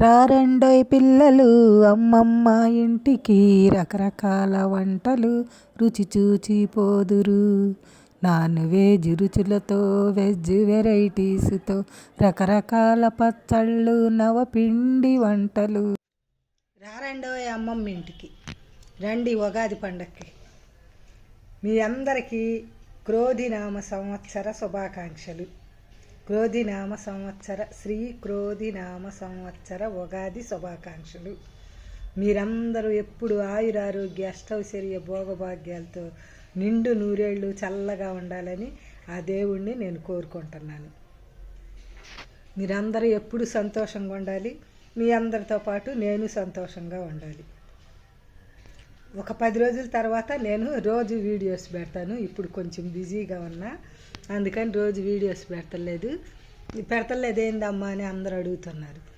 రారండోయ్ పిల్లలు అమ్మమ్మ ఇంటికి రకరకాల వంటలు రుచి చూచి పోదురు. నాన్ వెజ్ రుచులతో వెజ్ వెరైటీస్తో రకరకాల పచ్చళ్ళు నవపిండి వంటలు. రారెండోయ్ అమ్మమ్మ ఇంటికి. రండి ఉగాది పండక్కి. మీ అందరికీ క్రోధినామ సంవత్సర శుభాకాంక్షలు. క్రోధినామ సంవత్సర శ్రీ క్రోధినామ సంవత్సర ఉగాది శుభాకాంక్షలు. మీరందరూ ఎప్పుడు ఆయురారోగ్య అష్టౌశ్వర్య భోగభాగ్యాలతో నిండు నూరేళ్ళు చల్లగా ఉండాలని ఆ దేవుణ్ణి నేను కోరుకుంటున్నాను. మీరందరూ ఎప్పుడు సంతోషంగా ఉండాలి? మీ అందరితో పాటు నేను సంతోషంగా ఉండాలి. ఒక పది రోజుల తర్వాత నేను రోజు వీడియోస్ పెడతాను. ఇప్పుడు కొంచెం బిజీగా ఉన్నా. అందుకని రోజు వీడియోస్ పెడతలేదు. పెడతలేదు ఏందమ్మా అని అందరూ అడుగుతున్నారు.